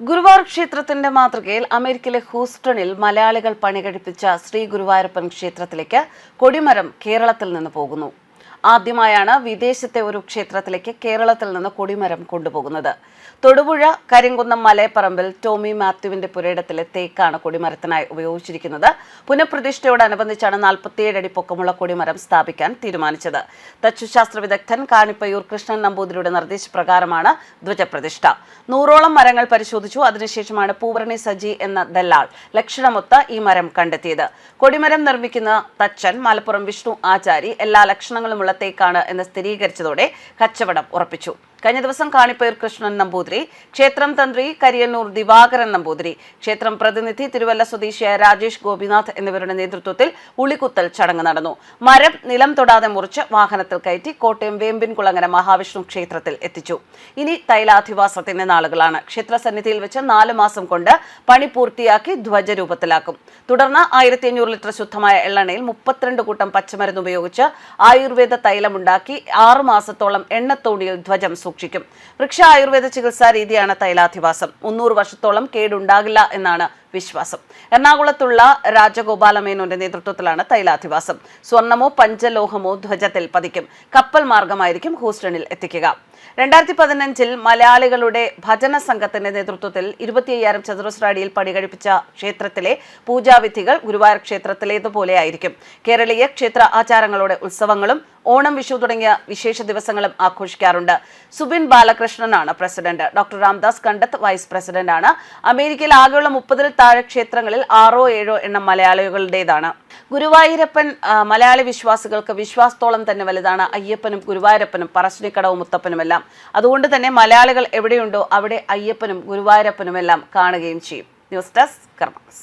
ഗുരുവായൂർ ക്ഷേത്രത്തിന്റെ മാതൃകയിൽ അമേരിക്കയിലെ ഹൂസ്റ്റണിൽ മലയാളികൾ പണികഴിപ്പിച്ച ശ്രീ ഗുരുവായൂരപ്പൻ ക്ഷേത്രത്തിലേക്ക് കൊടിമരം കേരളത്തിൽ നിന്ന് പോകുന്നു. ആദ്യമായാണ് വിദേശത്തെ ഒരു ക്ഷേത്രത്തിലേക്ക് കേരളത്തിൽ നിന്ന് കൊടിമരം കൊണ്ടുപോകുന്നത്. തൊടുപുഴ കരിങ്കുന്നം മലയപ്പറമ്പിൽ ടോമി മാത്യുവിന്റെ പുരയിടത്തിലെ തേക്കാണ് കൊടിമരത്തിനായി ഉപയോഗിച്ചിരിക്കുന്നത്. പുനഃപ്രതിഷ്ഠയോടനുബന്ധിച്ചാണ് നാൽപ്പത്തിയേഴ് അടി പൊക്കമുള്ള കൊടിമരം സ്ഥാപിക്കാൻ തീരുമാനിച്ചത്. തച്ചുശാസ്ത്ര വിദഗ്ധൻ കാണിപ്പയ്യൂർ കൃഷ്ണൻ നമ്പൂതിരിയുടെ നിർദ്ദേശപ്രകാരമാണ് ധ്വജപ്രതിഷ്ഠ. നൂറോളം മരങ്ങൾ പരിശോധിച്ചു. അതിനുശേഷമാണ് പൂവർണി സജി എന്ന ദല്ലാൾ ലക്ഷണമൊത്ത ഈ മരം കണ്ടെത്തിയത്. കൊടിമരം നിർമ്മിക്കുന്ന തച്ചൻ മലപ്പുറം വിഷ്ണു ആചാരി എല്ലാ ലക്ഷണങ്ങളുമുള്ള തേക്കാണ് എന്ന് സ്ഥിരീകരിച്ചതോടെ കച്ചവടം ഉറപ്പിച്ചു. കഴിഞ്ഞ ദിവസം കാണിപ്പേർ കൃഷ്ണൻ നമ്പൂതിരി ക്ഷേത്രം തന്ത്രി കരിയന്നൂർ ദിവാകരൻ നമ്പൂതിരി ക്ഷേത്രം പ്രതിനിധി തിരുവല്ല സ്വദേശിയായ രാജേഷ് ഗോപിനാഥ് എന്നിവരുടെ നേതൃത്വത്തിൽ ഉളികുത്തൽ ചടങ്ങ് നടന്നു. മരം നിലം തൊടാതെ മുറിച്ച് വാഹനത്തിൽ കയറ്റി കോട്ടയം വേമ്പിൻകുളങ്ങര മഹാവിഷ്ണു ക്ഷേത്രത്തിൽ എത്തിച്ചു. ഇനി തൈലാധിവാസത്തിന്റെ നാളുകളാണ് ക്ഷേത്ര സന്നിധിയിൽ വെച്ച് നാല് മാസം കൊണ്ട് പണി പൂർത്തിയാക്കി ധ്വജരൂപത്തിലാക്കും. തുടർന്ന് ആയിരത്തി അഞ്ഞൂറ് ലിറ്റർ ശുദ്ധമായ എള്ളെണ്ണയിൽ മുപ്പത്തിരണ്ട് കൂട്ടം പച്ചമരുന്ന് ഉപയോഗിച്ച് ആയുർവേദ തൈലമുണ്ടാക്കി ആറു മാസത്തോളം എണ്ണത്തോണിയിൽ ധ്വജം സൂക്ഷിക്കും. വൃക്ഷ ആയുർവേദ ചികിത്സാ രീതിയാണ് തൈലാധിവാസം. മുന്നൂറ് വർഷത്തോളം കേടുണ്ടാകില്ല എന്നാണ് വിശ്വാസം. എറണാകുളത്തുള്ള രാജഗോപാലമേനോന്റെ നേതൃത്വത്തിലാണ് തൈലാധിവാസം. സ്വർണമോ പഞ്ചലോഹമോ ധ്വജത്തിൽ പതിക്കും. കപ്പൽ മാർഗമായിരിക്കും ഹൂസ്റ്റണിൽ എത്തിക്കുക. രണ്ടായിരത്തി പതിനഞ്ചിൽ മലയാളികളുടെ ഭജന സംഘത്തിന്റെ നേതൃത്വത്തിൽ ഇരുപത്തിയ്യായിരം ചതുരശ്ര അടിയിൽ പണികഴിപ്പിച്ച ക്ഷേത്രത്തിലെ പൂജാവിധികൾ ഗുരുവായൂർ ക്ഷേത്രത്തിലേതുപോലെയായിരിക്കും കേരളീയ ക്ഷേത്ര ആചാരങ്ങളുടെ ഉത്സവങ്ങളും ഓണം വിഷു തുടങ്ങിയ വിശേഷ ദിവസങ്ങളും ആഘോഷിക്കാറുണ്ട്. Subin ബാലകൃഷ്ണനാണ് president. Doctor Ramdas Kandath vice പ്രസിഡന്റാണ്. അമേരിക്കയിൽ ആകെയുള്ള മുപ്പതിൽ താഴെ ക്ഷേത്രങ്ങളിൽ ആറോ ഏഴോ എണ്ണം മലയാളികളുടേതാണ്. ഗുരുവായൂരപ്പൻ മലയാളി വിശ്വാസികൾക്ക് വിശ്വാസത്തോളം തന്നെ വലുതാണ് അയ്യപ്പനും ഗുരുവായൂരപ്പനും പറശ്ശിനിക്കടവും മുത്തപ്പനുമെല്ലാം. അതുകൊണ്ട് തന്നെ മലയാളികൾ എവിടെയുണ്ടോ അവിടെ അയ്യപ്പനും ഗുരുവായൂരപ്പനുമെല്ലാം കാണുകയും ചെയ്യും. News desk കർമ്മസ്